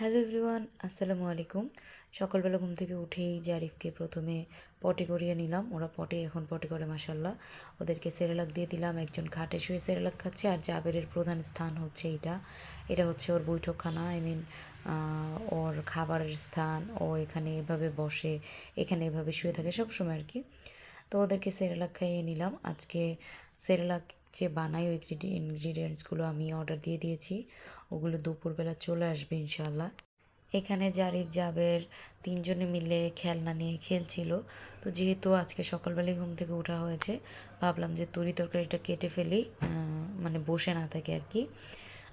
Hello everyone, আসসালামু আলাইকুম। সকালবেলা ঘুম থেকে উঠেই জারিফকে প্রথমে পটি করিয়ে নিলাম। ওরা পটে, এখন পটি করে মাসাল্লাহ ওদেরকে সেরেলাক দিয়ে দিলাম। একজন খাটে শুয়ে সেরেলাক খাচ্ছে আর জাবেরের প্রধান স্থান হচ্ছে এটা এটা হচ্ছে ওর বৈঠকখানা আই মিন ওর খাবারের স্থান। ও এখানে এভাবে বসে, এখানে এভাবে শুয়ে থাকে সবসময় আর কি। তো ওদেরকে সেরেলাক খাইয়ে নিলাম। আজকে সেরেলাক যে বানাই ওই ইনগ্রিডিয়েন্টসগুলো আমি অর্ডার দিয়ে দিয়েছি, ওগুলো দুপুরবেলা চলে আসবে ইনশাল্লাহ এখানে জারিফ, জাবের তিনজনে মিলে খেলনা নিয়ে খেলছিল। তো যেহেতু আজকে সকালবেলায় ঘুম থেকে ওঠা হয়েছে, ভাবলাম যে তরি তরকারিটা কেটে ফেলি মানে বসে না থাকে আর কি।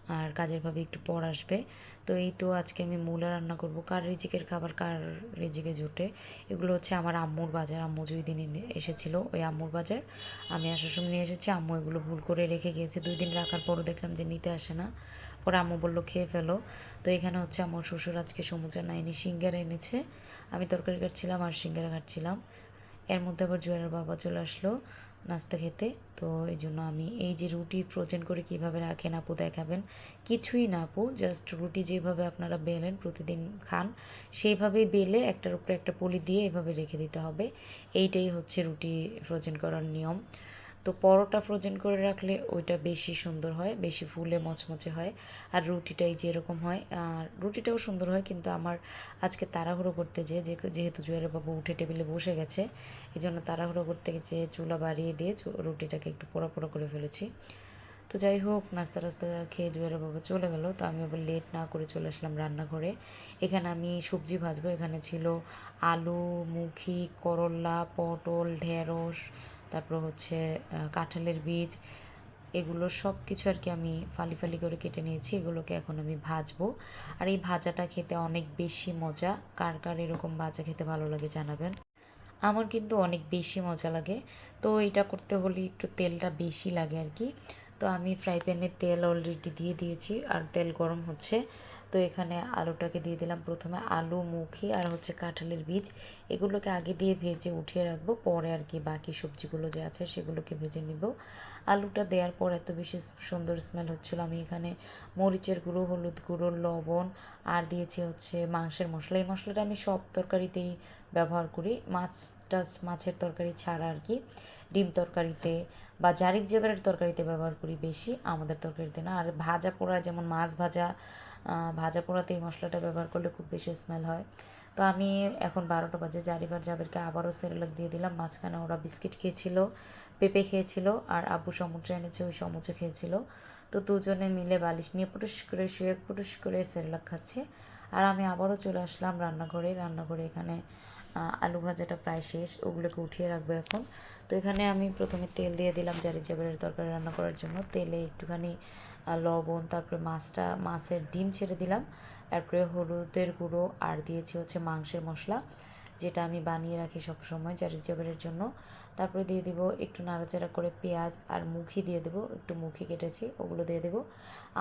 আর কাজের ভাবে একটু পর আসবে। তো এই তো আজকে আমি মূলা রান্না করব। কার রিজিকের খাবার, কার রিজিকে জোটে, এগুলো হচ্ছে আমার আম্মুর বাজার। আম্মু দুই দিন এসেছিল ওই আম্মুর বাজার। আমি আসার সময় নিয়ে এসেছি। আম্মু এগুলো ভুল করে রেখে গিয়েছে। দুই দিন রাখার পরও দেখলাম যে নিতে আসে না। পরে আম্মু বলল, খেয়ে ফেলো। তো এখানে হচ্ছে আমার শ্বশুর আজকে সমুচা না এনে সিঙ্গারা এনেছে। আমি তরকারি কাটছিলাম আর সিঙ্গারা কাটছিলাম এর মধ্যে আবার জুয়ারের বাবা চলে আসলো। নাস্তা খেতে। তো এই জন্য আমি এই যে রুটি ফ্রোজেন করে কীভাবে রাখেন আপু দেখাবেন। কিছুই না আপু জাস্ট রুটি যেভাবে আপনারা বেলেন প্রতিদিন খান, সেইভাবেই বেলে একটার উপরে একটা পলি দিয়ে এভাবে রেখে দিতে হবে। এইটাই হচ্ছে রুটি ফ্রোজেন করার নিয়ম। তো পরোটা ফ্রোজেন করে রাখলে ওইটা বেশি সুন্দর হয়, বেশি ফুলে মচমচে হয়। আর রুটিটাই যেরকম হয় আর রুটিটাও সুন্দর হয় কিন্তু আমার আজকে তাড়াহুড়ো করতে যেয়ে যে, যেহেতু জুয়ারের বাবু উঠে টেবিলে বসে গেছে এই জন্য তাড়াহুড়ো করতে গেছে চুলা বাড়িয়ে দিয়ে রুটিটাকে একটু পোড়া পোড়া করে ফেলেছি। তো যাই হোক, নাস্তা টাস্তা খেয়ে জুয়ারের বাবা চলে গেল। তো আমি আবার লেট না করে চলে আসলাম রান্নাঘরে। এখানে আমি সবজি ভাজবো। এখানে ছিল আলু, মুখি করল্লা পটল, ঢেঁড়স তারপর হচ্ছে কাঁঠালের বীজ, এগুলো সব কিছু আর কি আমি ফালি ফালি করে কেটে নিয়েছি, এগুলোকে এখন আমি ভাজবো। আর এই ভাজাটা খেতে অনেক বেশি মজা। কার কার এরকম ভাজা খেতে ভালো লাগে জানাবেন। আমার কিন্তু অনেক বেশি মজা লাগে। তো এটা করতে হলে একটু তেলটা বেশি লাগে আর কি। তো আমি ফ্রাই প্যানে তেল অলরেডি দিয়ে দিয়েছি। আর তেল গরম হচ্ছে। তো এখানে আলুটাকে দিয়ে দিলাম প্রথমে আলু, মুখি আর হচ্ছে কাঁঠালের বীজ। এগুলোকে আগে দিয়ে ভেজে উঠিয়ে রাখব, পরে আর কি বাকি সবজিগুলো যে আছে সেগুলোকে ভেজে নিব। আলুটা দেওয়ার পর এত বেশি সুন্দর স্মেল হচ্ছিল। আমি এখানে মরিচের গুঁড়ো, হলুদ গুঁড়ো, লবণ আর দিয়েছি হচ্ছে মাংসের মশলা। এই মশলাটা আমি সব তরকারিতেই ব্যবহার করি। মাছটা মাছের তরকারি ছাড়া আর কি। ডিম তরকারিতে বা জারিফ জেবারের তরকারিতে ব্যবহার করি বেশি, আমাদের তরকারিতে না। আর ভাজা পোড়া যেমন মাছ ভাজা ভাজা পোড়াতে এই মশলাটা ব্যবহার করলে খুব বেশি স্মেল হয়। তো আমি এখন বারোটা বাজে, জারিফার জাবেরকে আবারও সেরেলাক দিয়ে দিলাম। মাঝখানে ওরা বিস্কিট খেয়েছিল, পেঁপে খেয়েছিল, আর আব্বু সমুদ্রে এনেছে, ওই সমুচে খেয়েছিল। তো দুজনে মিলে বালিশ নিয়ে পুটুস করে শুয়ে পুটুস করে সেরেলাক খাচ্ছে। আর আমি আবারও চলে আসলাম রান্নাঘরে। রান্নাঘরে এখানে আলু ভাজাটা প্রায় শেষ। ওগুলোকে উঠিয়ে রাখব এখন। তো এখানে আমি প্রথমে তেল দিয়ে দিলাম জারি জাবের তরকারি রান্না করার জন্য। তেলে একটুখানি লবণ, তারপরে মাছটা, মাছের ডিম ছেড়ে দিলাম। তারপরে হলুদের গুঁড়ো, আর দিয়েছি হচ্ছে মাংসের মশলা। যেটা আমি বানিয়ে রাখি সব সময় জারিক জাবেরের জন্য। তারপরে দিয়ে দিব একটু নাড়াচাড়া করে পেঁয়াজ আর মুখি দিয়ে দেবো, একটু মুখি কেটেছি, ওগুলো দিয়ে দেবো।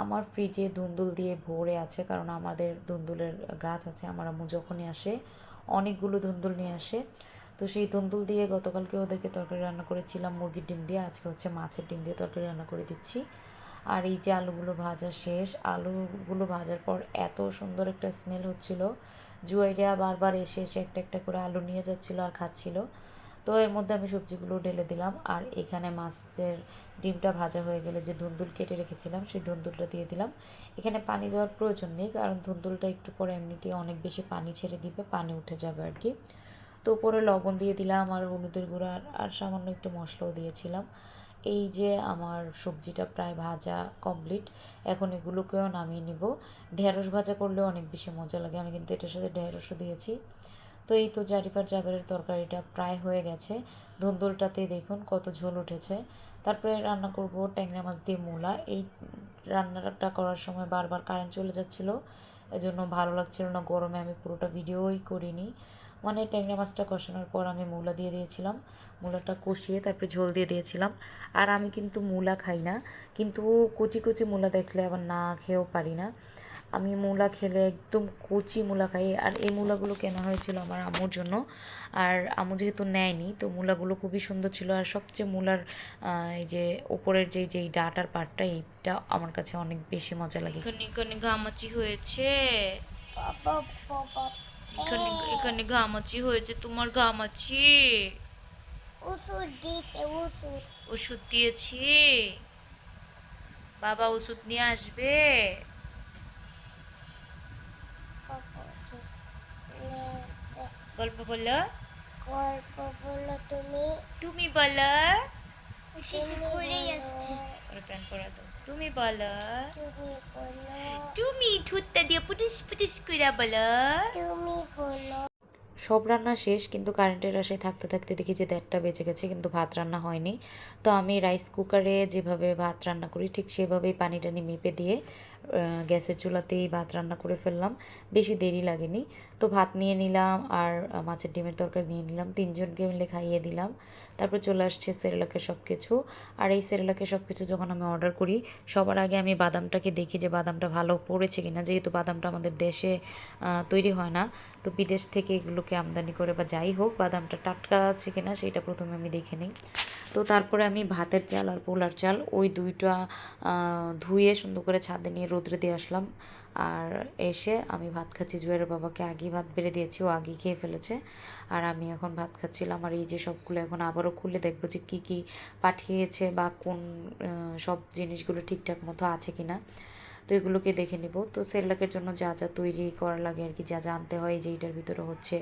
আমার ফ্রিজে ধুন্দুল দিয়ে ভরে আছে, কারণ আমাদের ধুন্দুলের গাছ আছে, আমার আম্মু যখনই আসে, অনেকগুলো ধুন্দুল নিয়ে আসে। তো সেই তন্দুল দিয়ে গতকালকে ওদেরকে তরকারি রান্না করেছিলাম, মুরগির ডিম দিয়ে, আজকে হচ্ছে মাছের ডিম দিয়ে তরকারি রান্না করে দিচ্ছি। আর এই যে আলুগুলো ভাজা শেষ, আলুগুলো ভাজার পর এত সুন্দর একটা স্মেল হচ্ছিল। জুয়াইরা বারবার এসে এসে একটা একটা করে আলু নিয়ে যাচ্ছিল আর খাচ্ছিল। তো এর মধ্যে আমি সবজিগুলো ঢেলে দিলাম আর এখানে মাছের ডিমটা ভাজা হয়ে গেলে যে ধুন্দুল কেটে রেখেছিলাম, সেই ধুন্দুলটা দিয়ে দিলাম। এখানে পানি দেওয়ার প্রয়োজন নেই কারণ ধুন্দুলটা একটু পরে এমনিতেই অনেক বেশি পানি ছেড়ে দিবে, পানি উঠে যাবে আর কি। তো উপরে লবণ দিয়ে দিলাম আর হলুদের গুঁড়া আর সামান্য একটু মশলাও দিয়েছিলাম। এই যে আমার সবজিটা প্রায় ভাজা কমপ্লিট এখন এগুলোকেও নামিয়ে নিব। ঢেঁড়স ভাজা করলেও অনেক বেশি মজা লাগে, আমি কিন্তু এটার সাথে ঢেঁড়সও দিয়েছি। তো এই তো জারিফার জাবেরের তরকারিটা প্রায় হয়ে গেছে। ধুন্দুলটাতে দেখুন কত ঝোল উঠেছে। তারপরে রান্না করব ট্যাংরা মাছ দিয়ে মূলা। এই রান্নাটা করার সময় বারবার কারেন্ট চলে যাচ্ছিল, এজন্য ভালো লাগছিল না, গরমে আমি পুরোটা ভিডিওই করিনি। মানে ট্যাংরা মাছটা কষানোর পর আমি মূলা দিয়ে দিয়েছিলাম। মূলাটা কষিয়ে তারপরে ঝোল দিয়ে দিয়েছিলাম। আর আমি কিন্তু মূলা খাই না। কিন্তু কচি কচি মূলা দেখলে আবার না খেয়েও পারি না। আমি মূলা খেলে একদম কচি মূলা খাই। আর এই মূলাগুলো কেনা হয়েছিল আমার আমুর জন্য। আর আমু যেহেতু নেয়নি তো মূলাগুলো খুবই সুন্দর ছিল। আর সবচেয়ে মূলার এই যে ওপরের যে যেই ডাটার পার্টটা এইটা আমার কাছে অনেক বেশি মজা লাগে। হয়েছে। বাবা বাবা। এখানে এখানে ঘামাচি হয়েছে তোমার ঘামাচি ওষুধ দিতে ওষুধ। ওষুধ দিয়েছি। বাবা ওষুধ নিয়ে আসবে। গল্প বলো। গল্প বলো তুমি। তুমি বলো। শিশু করেই আসছে। ওর প্যান পরা দাও। তুমি বলো তুমি ঠুটটা দিয়ে পুটিস পুটিস করে বলো তুমি বলো সব রান্না শেষ, কিন্তু কারেন্টের আশায় থাকতে থাকতে দেখি যে দেড়টা বেজে গেছে, কিন্তু ভাত রান্না হয়নি। তো আমি রাইস কুকারে যেভাবে ভাত রান্না করি, ঠিক সেভাবেই পানি টানি মেপে দিয়ে গ্যাসের চুলাতেই ভাত রান্না করে ফেললাম। বেশি দেরি লাগেনি। তো ভাত নিয়ে নিলাম আর মাছের ডিমের তরকারি নিয়ে নিলাম। তিনজনকে মিলে খাইয়ে দিলাম। তারপর চলে আসছে সেরেলাকের সব কিছু আর এই সেরেলাকের সব কিছু যখন আমি অর্ডার করি, সবার আগে আমি বাদামটাকে দেখি যে বাদামটা ভালো পড়েছে কিনা, যেহেতু বাদামটা আমাদের দেশে তৈরি হয় না। তো বিদেশ থেকে এগুলোকে আমদানি করে বা যাই হোক বাদামটা টাটকা আছে কিনা সেটা প্রথমে আমি দেখে নিই। তো তারপরে আমি ভাতের চাল আর পোলার চাল ওই দুইটা ধুয়ে সুন্দর করে ছাদে নিয়ে রোদ্রে দিয়ে আসলাম। আর এসে আমি ভাত খাচ্ছি জুয়ের বাবাকে আগেই ভাত বেড়ে দিয়েছি, ও আগেই খেয়ে ফেলেছে। আর আমি এখন ভাত খাচ্ছিলাম আর এই যে সবগুলো এখন আবারও খুলে দেখব যে কী কী পাঠিয়েছে বা কোন সব জিনিসগুলো ঠিকঠাক মতো আছে কিনা। তো এগুলোকে দেখে নিব। তো সেরলাকের জন্য যা যা তৈরি করা লাগে আর কি, যা জানতে হয় যে এটার ভিতরে হচ্ছে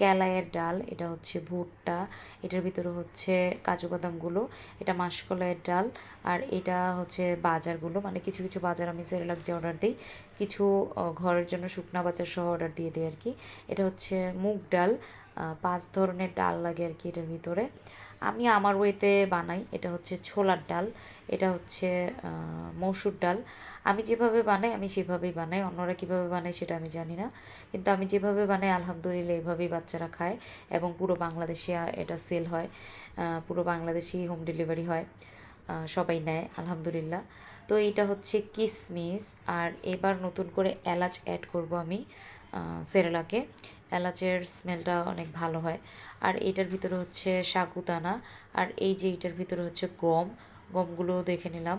ক্যালাইয়ের ডাল, এটা হচ্ছে ভুট্টা, এটার ভিতরে হচ্ছে কাজু বাদামগুলো, এটা মাসকলাইয়ের ডাল, আর এটা হচ্ছে বাজারগুলো। মানে কিছু কিছু বাজার আমি সেরেলাক যে অর্ডার দিই, কিছু ঘরের জন্য শুকনা বাজার সহ অর্ডার দিয়ে দিই আর কি। এটা হচ্ছে মুগ ডাল পাঁচ ধরনের ডাল লাগে আর কি এটার ভিতরে। আমি আমার ওয়েতে বানাই, এটা হচ্ছে ছোলার ডাল, এটা হচ্ছে মসুর ডাল। আমি যেভাবে বানাই, আমি সেভাবেই বানাই। অন্যরা কীভাবে বানায় সেটা আমি জানি না। কিন্তু আমি যেভাবে বানাই, আলহামদুলিল্লাহ এভাবেই বাচ্চারা খায় এবং পুরো বাংলাদেশে এটা সেল হয় পুরো বাংলাদেশেই হোম ডেলিভারি হয় সবাই নেয়, আলহামদুলিল্লাহ। তো এটা হচ্ছে কিসমিস, আর এবার নতুন করে এলাচ অ্যাড করব আমি সেরেলাকে। এলাচের স্মেলটা অনেক ভালো হয়। আর এটার ভিতরে হচ্ছে সাগুদানা আর এই যে এটার ভিতরে হচ্ছে গম গমগুলো দেখে নিলাম।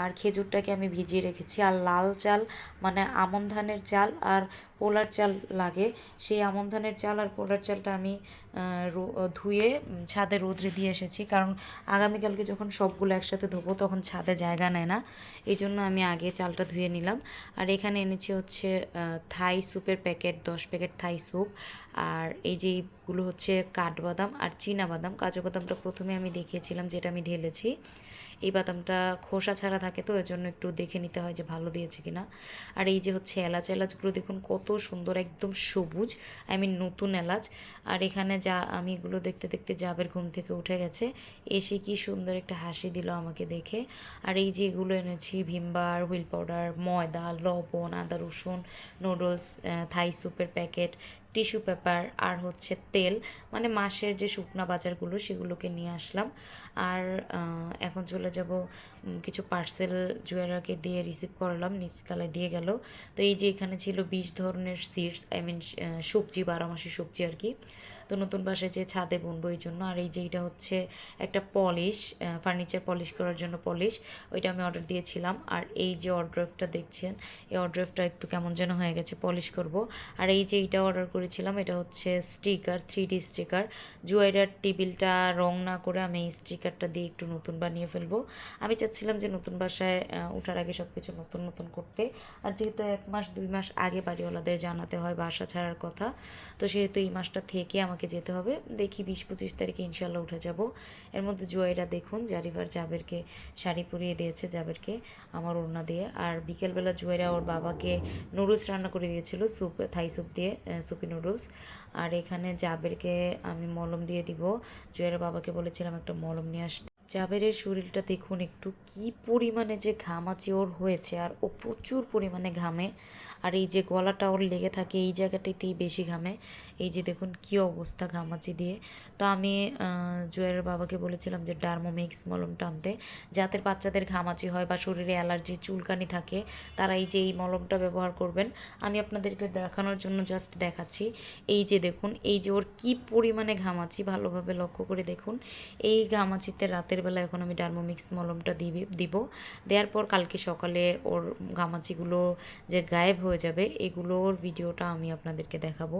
আর খেজুরটাকে আমি ভিজিয়ে রেখেছি, আর লাল চাল মানে আমন ধানের চাল আর পোলার চাল লাগে। সেই আমন ধানের চাল আর পোলার চালটা আমি ধুয়ে ছাদে রোদ্রে দিয়ে এসেছি। কারণ আগামীকালকে যখন সবগুলো একসাথে ধোবো, তখন ছাদে জায়গা নেয় না। এই জন্য আমি আগে চালটা ধুয়ে নিলাম। আর এখানে এনেছি হচ্ছে থাই স্যুপের প্যাকেট, দশ প্যাকেট থাই স্যুপ। আর এই যে এইগুলো হচ্ছে কাঠবাদাম আর বাদাম। কাজু বাদামটা প্রথমে আমি দেখিয়েছিলাম, যেটা আমি ঢেলেছি। এই বাদামটা খোসা ছাড়া থাকে তো এর জন্য একটু দেখে নিতে হয় যে ভালো দিয়েছে কিনা। আর এই যে হচ্ছে এলাচ, এলাচগুলো দেখুন কত সুন্দর, একদম সবুজ আই মিন নতুন এলাচ। আর এখানে যা, আমি এগুলো দেখতে দেখতে জাবের ঘুম থেকে উঠে গেছে। এসে কি সুন্দর একটা হাসি দিল আমাকে দেখে। আর এই যে এগুলো এনেছি ভিমবার হুইল পাউডার, ময়দা, লবণ, আদা রসুন, নুডলস থাই স্যুপের প্যাকেট টিস্যু পেপার আর হচ্ছে তেল মানে মাসের যে শুকনা বাজারগুলো সেগুলোকে নিয়ে আসলাম। আর এখন চলে যাব কিছু পার্সেল জুয়েরাকে দিয়ে রিসিভ করলাম, নিচতলায় দিয়ে গেল। তো এই যে এখানে ছিল বিশ ধরনের সিডস আই মিন সবজি, বারো মাসের সবজি আর কি। তো নতুন বাসায় যে ছাদে বুনবো এই জন্য। আর এই যে এটা হচ্ছে একটা পলিশ ফার্নিচার পলিশ করার জন্য পলিশ, ওইটা আমি অর্ডার দিয়েছিলাম। আর এই যে অর্ডারটা দেখছেন, এই অর্ডারটা একটু কেমন যেন হয়ে গেছে, পলিশ করব। আর এই যে এইটা অর্ডার করেছিলাম, এটা হচ্ছে স্টিকার থ্রি ডি স্টিকার জুয়াইডার টেবিলটা রং না করে আমি এই স্টিকারটা দিয়ে একটু নতুন বানিয়ে ফেলব। আমি চাচ্ছিলাম যে নতুন বাসায় ওঠার আগে সব কিছু নতুন নতুন করতে। আর যেহেতু এক মাস, দুই মাস আগে বাড়িওয়ালাদের জানাতে হয় বাসা ছাড়ার কথা, তো সেহেতু এই মাসটা থেকে আমাকে যেতে হবে। দেখি বিশ পঁচিশ তারিখে ইনশাল্লাহ উঠে যাব। এর মধ্যে জুয়াইরা দেখুন, জারিফার জাবেরকে শাড়ি পরিয়ে দিয়েছে, জাবেরকে আমার ওড়না দিয়ে। আর বিকেলবেলা জুয়াইরা ওর বাবাকে নুডলস রান্না করে দিয়েছিল স্যুপ থাই স্যুপ দিয়ে স্যুপি সুপি নুডলস আর এখানে জাবেরকে আমি মলম দিয়ে দিব। জুয়াইরা বাবাকে বলেছিলাম একটা মলম নিয়ে আসতে। জাবেরের শরীরটা দেখুন একটু কি পরিমাণে যে ঘামাচি ওর হয়েছে আর ও প্রচুর পরিমাণে ঘামে। আর এই যে গলাটা ওর লেগে থাকে এই জায়গাটাতেই বেশি ঘামে। এই যে দেখুন কি অবস্থা ঘামাচি দিয়ে। তো আমি আহ, জুয়েলের বাবাকে বলেছিলাম যে ডার্মোমিক্স মলমটা আনতে যাদের বাচ্চাদের ঘামাচি হয় বা শরীরে অ্যালার্জি চুলকানি থাকে তারা এই যে এই মলমটা ব্যবহার করবেন। আমি আপনাদেরকে দেখানোর জন্য জাস্ট দেখাচ্ছি। এই যে দেখুন এই যে ওর কি পরিমাণে ঘামাচি ভালোভাবে লক্ষ্য করে দেখুন। এই ঘামাচিতে রাতের রাতের বেলা এখন আমি ডার্মোমিক্স মলমটা দিবি, দিব। দেওয়ার পর কালকে সকালে ওর ঘামাচিগুলো যে গায়েব হয়ে যাবে, এগুলোর ভিডিওটা আমি আপনাদেরকে দেখাবো।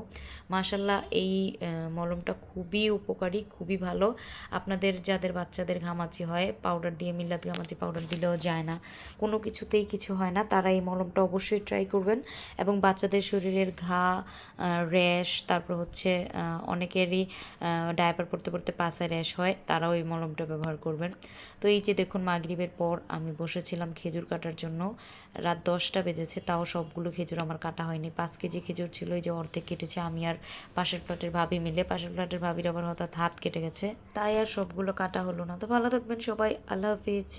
মাশাল্লাহ, এই মলমটা খুবই উপকারী, খুবই ভালো। আপনাদের যাদের বাচ্চাদের ঘামাচি হয় পাউডার দিয়ে, মিল্লাত ঘামাচি পাউডার দিলেও যায় না। কোনো কিছুতেই কিছু হয় না, তারা এই মলমটা অবশ্যই ট্রাই করবেন। এবং বাচ্চাদের শরীরের ঘা র্যাশ, তারপর হচ্ছে অনেকেরই ডায়াপার পড়তে পড়তে পাশে র্যাশ হয়, তারাও এই মলমটা ব্যবহার করবেন। তো এই যে দেখুন, মাগরিবের পর আমি বসেছিলাম খেজুর কাটার জন্য। রাত দশটা বেজেছে, তাও সবগুলো খেজুর আমার কাটা হয়নি। পাঁচ কেজি খেজুর ছিল, এই যে অর্ধেক কেটেছে। আমি আর পাশের ফ্ল্যাটের ভাবি মিলে, পাশের ফ্ল্যাটের ভাবির আবার হঠাৎ হাত কেটে গেছে। তাই আর সবগুলো কাটা হলো না। তো ভালো থাকবেন সবাই, আল্লাহ হাফিজ।